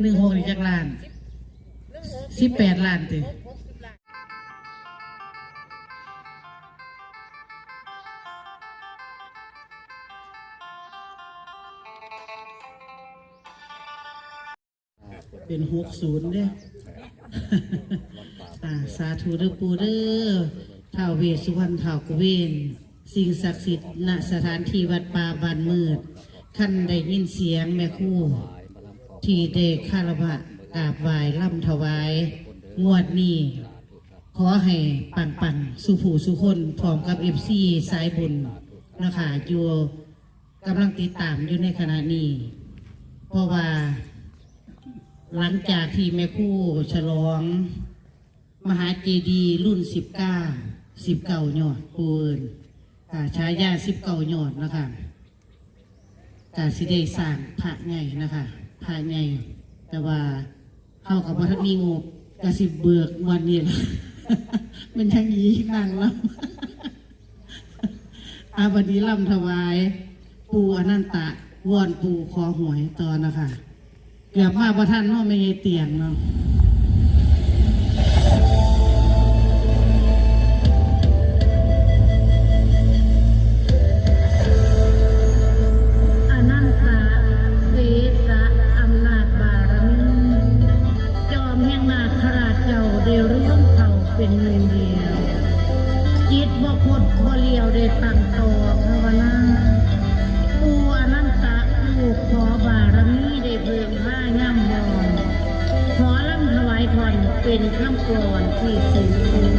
หนึ่งหกนี่จักล้านสิบแปดล้านติเป็นหกศูนย์เด้อสาธุเด้อปูเด้อท้าวเวสุวรรณท้าวกุเวน สิ่งศักดิ์สิทธิ์ณสถานที่วัดป่าบานมืด ท่านได้ยินเสียงแม่คู่ ที่เดคารวะกราบไหว้ล่ำถวาย งวดนี้ขอให้ปังปังสุผูสุคนพร้อมกับเอฟซีสายบุญนะคะอยู่กำลังติดตามอยู่ในขณะนี้ เพราะว่า หลังจากที่แม่คู่ฉลอง มหาเจดีรุ่นสิบเก้าสิบเก้าหยอดปูนชายาสิบเก้าหยอดนะคะกาสิเด้สางพระไงนะคะ ถ่ายไงแต่ว่าเข้ากับพระทักมีงูกระสิบเบือกวันนี้ละมันทั้งยีนางลำอาวันนี้ลำถวาย ปูอนันตะวอนปูคอหวยตอนนะคะเกือบมาประท่านเนาะไม่ไงเตียงเนาะ ข้ามกรอนที่สี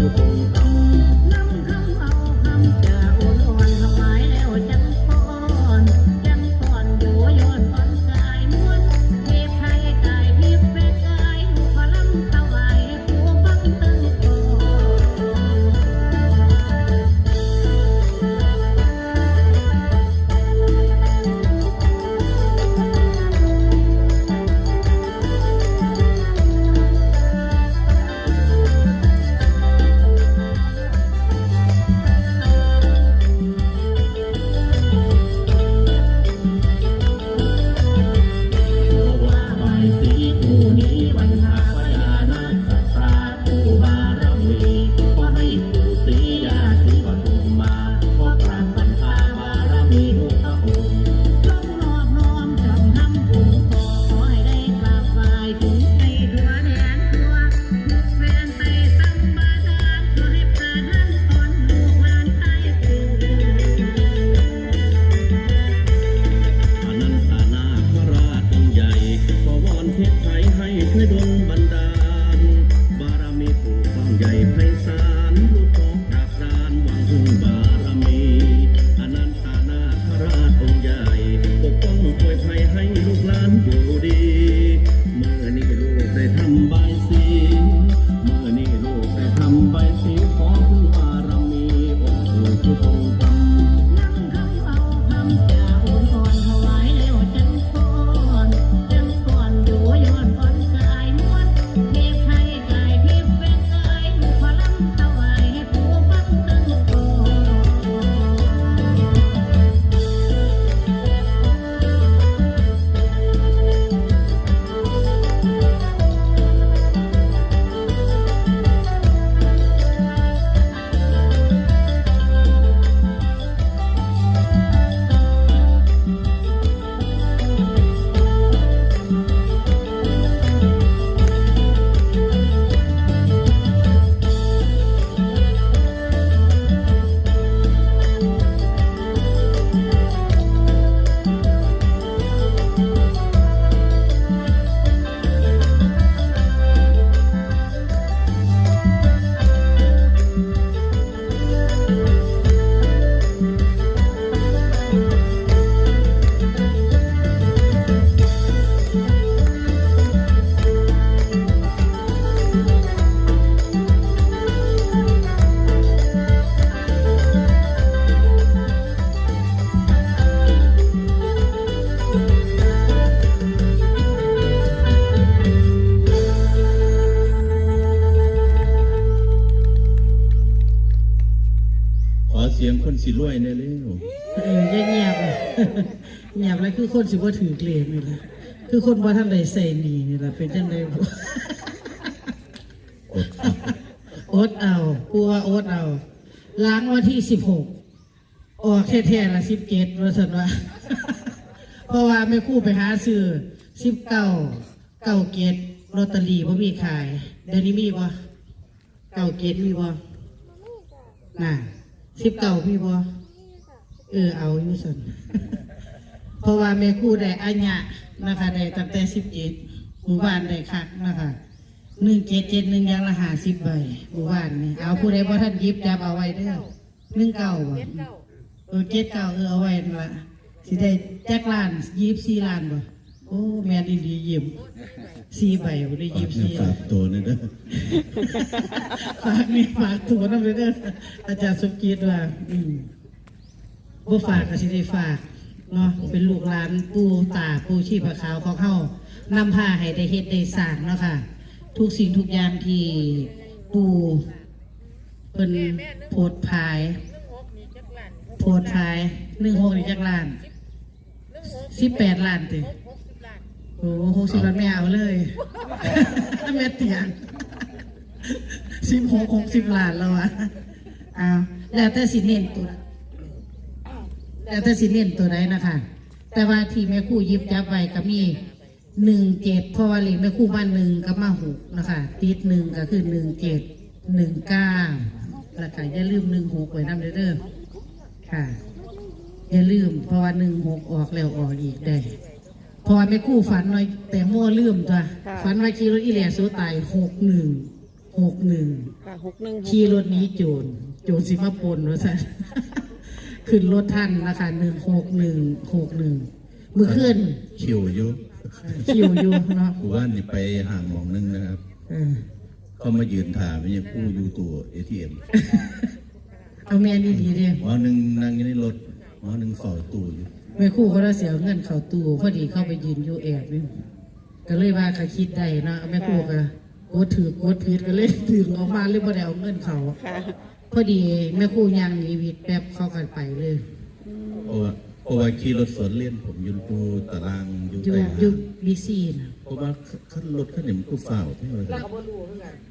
Thank you. ยงคนสิรวยแน่เร็วเออเงียบๆอะเงียบแล้วคือคนสิว่าถือเกลมนี่แหละคือคนว่าท่านใดใส่หนีนี่แหละเป็นจังไดบ่อดเอาโอ๊ตเอากลัวโอ๊ตเอาล้างวันที่สิบหกออกแท้ๆละสิบเจ็ดว่าสันว่า เพราะว่าไม่คู่ไปหาซื้อสิบเก้าเก้าเกตลอตเตอรี่บ่มีขายเดี๋ยวนี้มีบ่เก้าเกตมีบ่น่ะ สิบเก้ามีบ่เออเอาอยู่สันเพราะว่าแม่ครู่ได้อัญญะนะคะได้ตั้งแต่สิบเจ็ดหมู่บ้านได้คักนะคะหนึ่งเจ็ดเจ็ดหนึ่งยังละหาสิบใบหมู่บ้านนี่เอาผู้ใดบ่ท่านหยิบจับเอาไว้เด้อหนึ่งเก้าบ่เออเจ็ดเก้าเออเอาไว้นั่นละสิได้แจ็คล้านยิบสี่ล้านบ่ โอ้แม่ดีดีๆยิ้มสี่ใบบ่ได้ฝายิกบเนื้อสี่ฝากตัวนี่เด้อฝากนี่ฝากตัวนั่นเลยเด้ออาจารย์สมกิจว่าอืมบ่ฝากก็สิได้ฝากเนาะเป็นลูกหลานปู่ตาปู่ชีพขาวของเฮานำพาให้ได้เฮ็ดได้สร้างเนาะค่ะ ทุกสิ่งทุกอย่างที่ปู่เพิ่นโพดภาย โพดภายหนึ่งหกนี่จักล้านสิบแปดล้านติ โอ้หกสิบล้านไม่เอาเลยแม่เตียงสิบหกหกสิบล้านแล้วอะอ้าวแล้วแต่สิเน้นตัวแล้วแต่สิเน้นตัวใดนะคะ แต่ว่าที่แม่คู่ยิบจับไว้ก็มีหนึ่งเจ็ดเพราะว่าเลขแม่คู่บ้านหนึ่งก็มาหกนะคะติดหนึ่งก็คือหนึ่งเจ็ดหนึ่งเก้าแล้วก็อย่าลืมหนึ่งหกไว้นำเด้อค่ะ อย่าลืมเพราะว่าหนึ่งหกออกแล้วออกอีกได้ พราะว่าแม่ครู่ฝันหน่อยแต่มั่วลืมตัวฝันว่าขี่รถอีแลสูตายหกหนึ่งหกหนึ่ง ค่ะหกหนึ่งหกขี่รถหนี้โจรโจรสิมาปนว่าสัน ขึ้นรถท่านนะคะหนึ่งหกหนึ่งหกหนึ่งมือขึ้นคิวอยู่คิวอยู่เนาะกูว่านี่ไปห่างหมองนึงนะครับ เออเขามายืนถามไม่ใช่ผู้อยู่ตัวเอทีเอ็มเอาแม่นี่ดีเด้หมอหนึ่งนั่งอยู่ในรถหมอหนึ่งสอยตู้อยู่ แม่ครู่เขาได้เสียเงินเขาตู้พอดีเข้าไปยืนอยู่แอบนี่ก็เลยว่าเขาคิดได้เนาะแม่ครู่ก็โกดถือโกดผิดก็เลยถึงออกมาเลยบ่ได้เอาเงินเขาค่ะพอดีแม่ครู่ยังหนีวิทย์แป๊บเข้ากันไปเลยเพราะว่าเพราะว่าขี่รถสวนเล่นผมอยืนตูตารางอยู่อยู่ใต้อยู่ห้างบีซีนะเพราะว่าขั้นรถขั้นเนี่ยมันก็ฝ่าวใช่ไหมครับ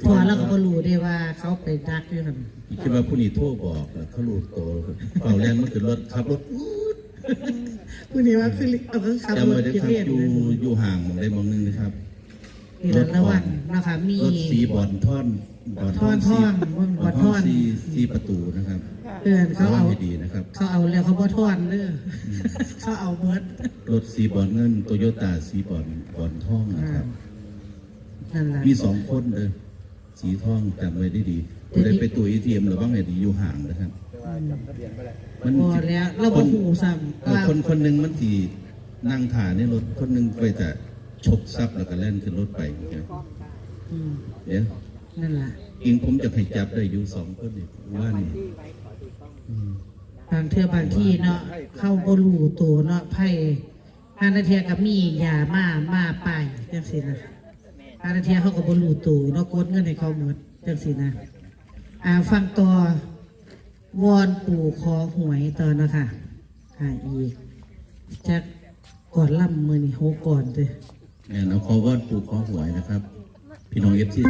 พอแล้วก็บ่รู้ได้ว่าเขาไปดักด้วยกันคิดว่าผู้นี้โทรบอกแล้วเขารู้ตัวฝ่าวแรงมันคือรถขับรถอู้ดผู้นี้ว่าคือเอาคือขับจำรไว้ถได้เพีครับยรอยู่อยู่ห่างหมองได้หมองนึงนะครับ นี่ละละวันนะคะมี รถสีบอลท่อนบอลท่อนสีท่อนบอลบอลท่ท่ออนนสีสีประตูนะครับเพื่อนเขาระวังเอา ให้ดีนะครับ เขาเอาแล้วเขาบ่ทอนเด้อเขาเอาเมิดรถสีบอลเงินโตโยต้าสีบอลบอลทองนะครับ นั่นแหละมีสองคนเลย สีทองจำไว้ได้ดีผู้ได้ไปตัวเอทีเอ็มหรือว่าไงดีอยู่ห่างนะครับมันพอแล้วเราบ่ฮู้ซ้ำเออว่าคนคนหนึ่งมันสีนั่งถ่ายในรถคนหนึ่งไปจะฉกซับแล้วก็แล่นขึ้นรถไปนะครับอืมเดี๋ยวนั่นล่ะอิงผมจะให้จับได้อยู่สองคนนี่ว่านี่อืมบางเทื่อบางที่เนาะเข้าบ่รู้ตัวเนาะไผหานาเทียก็มียามามาไปจังซี่นะ อานาเทียเขาก็บ่รู้ตัวเนาะกดเงินให้เขาหมดจังซี่นะ อ่าฟังต่อวอนปู่คอหวยต่อนะคะอ่าอีกจะก่อนล่ำมือนี่โหก่อนเลยแม่นเราขอวอนปูขอหวยนะครับ พี่น้องเอฟซี